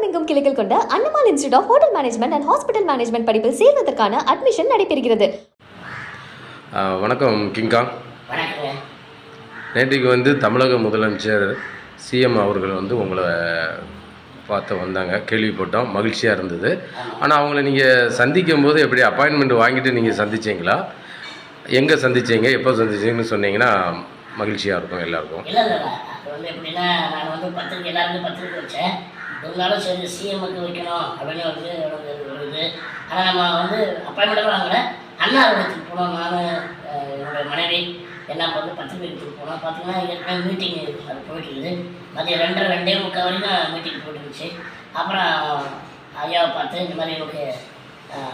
தமிழகம் எங்கும் கிளைகள் கொண்ட Annamal institute of hotel management and hospital management படிப்பில் சேர்வதற்கான அட்மிஷன் நடைபெறுகிறது. வணக்கம் வணக்கங்க நேற்றுக்கு வந்து தமிழக முதலமைச்சர் சிஎம் அவர்கள் வந்து உங்களை பார்த்து வந்தாங்க கேள்விப்பட்டோம் மகிழ்ச்சியாக இருந்தது. ஆனால் அவங்கள நீங்கள் சந்திக்கும் போது எப்படி அப்பாயின்மெண்ட் வாங்கிட்டு நீங்கள் சந்திச்சீங்களா? எங்கே சந்திச்சீங்க எப்போ சந்திச்சீங்கன்னு சொன்னீங்கன்னா மகிழ்ச்சியாக இருக்கும் எல்லாருக்கும். இல்லை இல்லை அது வந்து எப்படின்னா நான் வந்து பத்திரிக்கை எல்லாருக்கும் பத்திரிக்கை வச்சேன். இருந்தாலும் சரி சிஎம்முக்கு வைக்கணும் அப்படின்னு வந்து எனக்கு ஆனால் நம்ம வந்து அப்பாயின்மெண்ட்டாக வாங்கல. அண்ணா அலுவலகத்துக்கு போனோம். நான் என்னுடைய மனைவி எல்லாம் வந்து பத்திரிக்கை போனோம். பார்த்தீங்கன்னா ஏற்கனவே மீட்டிங் அது போயிட்டு மதியம் ரெண்டரை ரெண்டே முக்கால் வரைக்கும் மீட்டிங் போயிட்டுருந்துச்சு. அப்புறம் ஐயாவை பார்த்து இந்த மாதிரி எனக்கு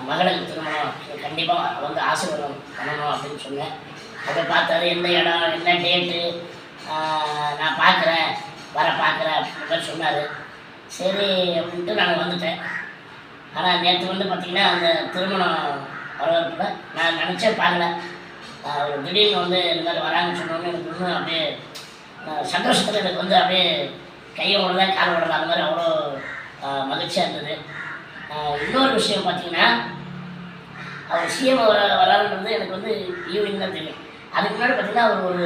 மகளுக்கு திருமணம் கண்டிப்பாக வந்து ஆசீர்வாதம் பண்ணணும் அப்படின்னு சொன்னேன். அதை பார்த்தாரு எந்த இடம் என்ன டேட்டு நான் பார்க்குறேன் வர பார்க்குறேன் அப்படின்ற மாதிரி சொன்னார். சரி அப்படின்ட்டு நாங்கள் வந்துட்டேன். ஆனால் நேற்று வந்து பார்த்திங்கன்னா அந்த திருமணம் வரவேற்பில் நான் நினச்சே பார்க்கல. அவர் திடீர்னு வந்து இந்த மாதிரி வராங்கன்னு சொன்னோன்னு எனக்கு இன்னும் அப்படியே சந்தோஷத்தில் எனக்கு வந்து அப்படியே கையை விடல கால் விடல அந்த மாதிரி அவ்வளோ மகிழ்ச்சியாக இருந்தது. இன்னொரு விஷயம் பார்த்தீங்கன்னா அவர் சிஎம் வர வராருன்றது எனக்கு வந்து ஈவினிங் தான் தெரியும். அதுக்கு முன்னாடி பார்த்தீங்கன்னா அவர் ஒரு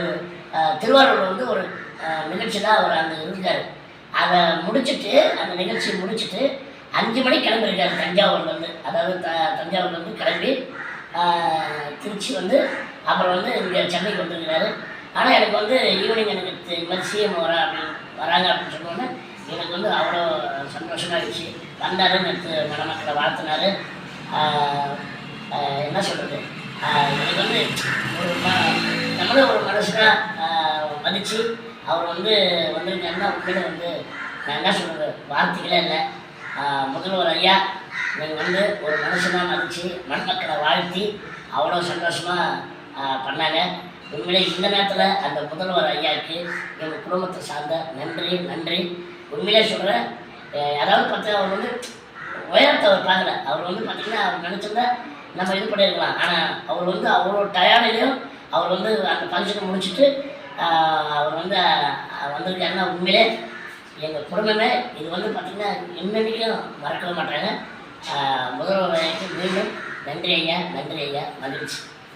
திருவாரூரில் வந்து ஒரு நிகழ்ச்சி தான் அவர் அங்கே இருக்கார் அதை முடிச்சுட்டு அந்த நிகழ்ச்சியை முடிச்சுட்டு அஞ்சு மணிக்கு கிளம்பிருக்காரு தஞ்சாவூர்லேருந்து அதாவது த தஞ்சாவூர்லேருந்து கிளம்பி திருச்சி வந்து அப்புறம் வந்து இங்கே சென்னைக்கு வந்துருக்கிறாரு. ஆனால் எனக்கு வந்து ஈவினிங் எனக்கு தெ- இந்த மாதிரி சிஎம் வரா அப்படின்னு வராங்க அப்படின்னு சொன்னோன்னே எனக்கு வந்து அவ்வளோ சந்தோஷமாகிடுச்சு வந்தாருன்னு எடுத்து மணமக்களை வாழ்த்தினாரு. என்ன சொல்கிறது எனக்கு வந்து ஒரு ம நம்மளும் ஒரு மனுஷனாக மதித்து அவர் வந்து வந்திருக்காருன்னா உடனே வந்து நான் என்ன சொல்கிறது வார்த்தைகளே இல்லை. முதல்வர் ஐயா நீங்கள் வந்து ஒரு மனுஷனாக மதித்து மண்மக்களை வாழ்த்தி அவ்வளோ சந்தோஷமாக பண்ணாங்க. உண்மையிலே இந்த நேரத்தில் அந்த முதல்வர் ஐயாவுக்கு எங்கள் குடும்பத்தை சார்ந்த நன்றி நன்றி. உண்மையிலே சொல்கிறேன் அதாவது பார்த்தீங்கன்னா அவர் வந்து உயரத்தை அவர் பார்க்கல. அவர் வந்து பார்த்திங்கன்னா அவர் நினச்சிருந்தா நம்ம இது பண்ணியிருக்கலாம். ஆனால் அவர் வந்து அவ்வளோ டயர்டிலையும் அவர் வந்து அந்த ஃபங்க்ஷனை முடிச்சுட்டு அவர் வந்து வந்திருக்காருன்னா உண்மையிலே எங்கள் குடும்பமே இது வந்து பார்த்திங்கன்னா இன்னன்னைக்கும் மறக்கவே மாட்டாங்க. முதல்வர் மீண்டும் நன்றி ஐயா நன்றி ஐயா மகிழ்ச்சி.